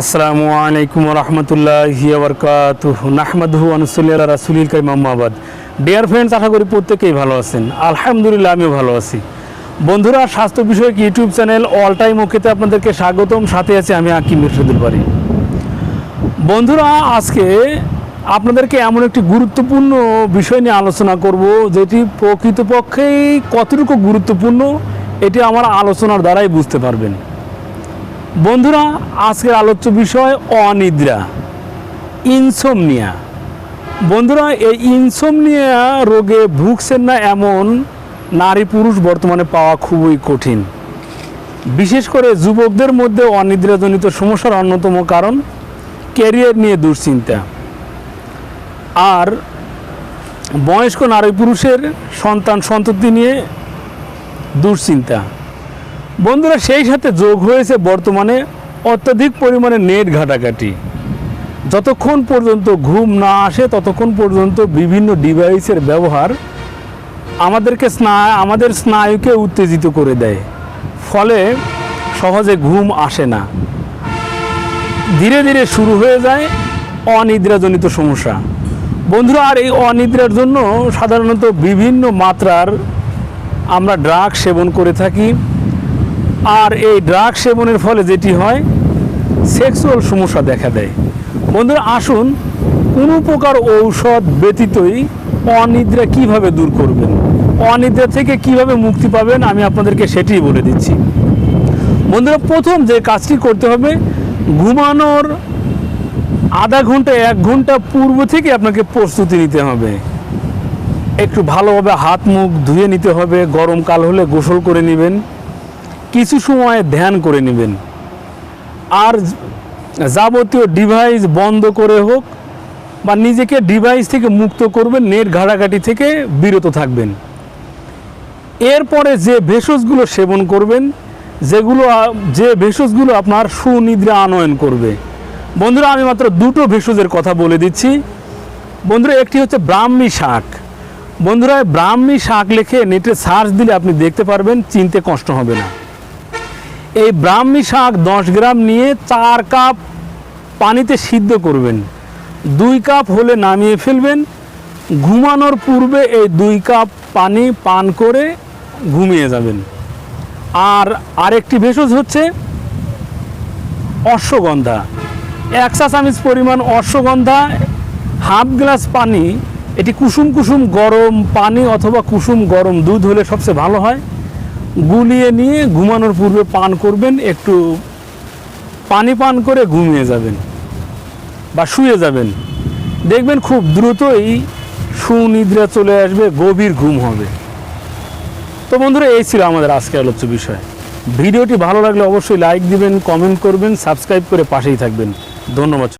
আসসালামু আলাইকুম রহমতুল্লাহ বরকাতুহ। নাহমাদহু আনুসুল্লাহ রাসুলিল কাইম আহমাবাদ ডিয়ার ফ্রেন্ডস আশা করি প্রত্যেকেই ভালো আছেন। আলহামদুলিল্লাহ, আমিও ভালো আছি। বন্ধুরা, স্বাস্থ্য বিষয়ক ইউটিউব চ্যানেল অল টাইম ওকেতে আপনাদেরকে স্বাগতম। সাথে আছে আমি আকিম মিরশুদুল বাড়ি বন্ধুরা, আজকে আপনাদেরকে এমন একটি গুরুত্বপূর্ণ বিষয় নিয়ে আলোচনা করব, যেটি প্রকৃতপক্ষেই কতটুকু গুরুত্বপূর্ণ, এটি আমার আলোচনার দ্বারাই বুঝতে পারবেন। বন্ধুরা, আজকের আলোচ্য বিষয় অনিদ্রা ইনসোমনিয়া বন্ধুরা, এই ইনসোমনিয়া রোগে ভুগছেন না এমন নারী পুরুষ বর্তমানে পাওয়া খুবই কঠিন। বিশেষ করে যুবকদের মধ্যে অনিদ্রাজনিত সমস্যার অন্যতম কারণ ক্যারিয়ার নিয়ে দুশ্চিন্তা। আর বয়স্ক নারী পুরুষের সন্তান সন্ততি নিয়ে দুশ্চিন্তা। বন্ধুরা, সেই সাথে যোগ হয়েছে বর্তমানে অত্যাধিক পরিমাণে নেট ঘাটাঘাটি। যতক্ষণ পর্যন্ত ঘুম না আসে, ততক্ষণ পর্যন্ত বিভিন্ন ডিভাইসের ব্যবহার আমাদেরকে স্না আমাদের স্নায়ুকে উত্তেজিত করে দেয়। ফলে সহজে ঘুম আসে না। ধীরে ধীরে শুরু হয়ে যায় অনিদ্রাজনিত সমস্যা। বন্ধুরা, আর এই অনিদ্রার জন্য সাধারণত বিভিন্ন মাত্রার আমরা ড্রাগ সেবন করে থাকি। আর এই ড্রাগ সেবনের ফলে যেটি হয় সেক্সুয়াল সমস্যা দেখা দেয়। বন্ধুরা, আসুন, কোনো প্রকার ঔষধ ব্যতীতই অনিদ্রা কীভাবে দূর করবেন? অনিদ্রা থেকে কীভাবে মুক্তি পাবেন? আমি আপনাদেরকে সেটিই বলে দিচ্ছি। বন্ধুরা, প্রথম যে কাজটি করতে হবে, ঘুমানোর আধা ঘণ্টা, এক ঘণ্টা পূর্ব থেকে আপনাকে প্রস্তুতি নিতে হবে। একটু ভালোভাবে হাত মুখ ধুয়ে নিতে হবে গরমকাল হলে গোসল করে নেবেন। কিছু সময় ধ্যান করে নেবেন। আর যাবতীয় ডিভাইস বন্ধ করে হোক বা নিজেকে ডিভাইস থেকে মুক্ত করবেন, নেট ঘাটাঘাটি থেকে বিরত থাকবেন। এরপরে যে ভেষজগুলো সেবন করবেন, যেগুলো যে ভেষজগুলো আপনার সুনিদ্রা আনয়ন করবে। বন্ধুরা, আমি মাত্র দুটো ভেষজের কথা বলে দিচ্ছি। বন্ধুরা, একটি হচ্ছে ব্রাহ্মী শাক। বন্ধুরা, ব্রাহ্মী শাক লেখে নেটে সার্চ দিলে আপনি দেখতে পারবেন, চিনতে কষ্ট হবে না। এই ব্রাহ্মী শাক দশ গ্রাম নিয়ে চার কাপ পানিতে সিদ্ধ করবেন। দুই কাপ হলে নামিয়ে ফেলবেন। ঘুমানোর পূর্বে এই দুই কাপ পানি পান করে ঘুমিয়ে যাবেন। আর আরেকটি ভেষজ হচ্ছে অশ্বগন্ধা। এক চা পরিমাণ অশ্বগন্ধা, হাফ গ্লাস পানি, এটি কুসুম কুসুম গরম পানি অথবা কুসুম গরম দুধ হলে সবচেয়ে ভালো হয়। গুলিয়ে নিয়ে ঘুমানোর পূর্বে পান করবেন, একটু পানি পান করে ঘুমিয়ে যাবেন বা শুয়ে যাবেন। দেখবেন খুব দ্রুতই সুনিদ্রা চলে আসবে, গভীর ঘুম হবে। তো বন্ধুরা, এই ছিল আমাদের আজকের আলোচ্য বিষয়। ভিডিওটি ভালো লাগলে অবশ্যই লাইক দিবেন, কমেন্ট করবেন, সাবস্ক্রাইব করে পাশেই থাকবেন। ধন্যবাদ।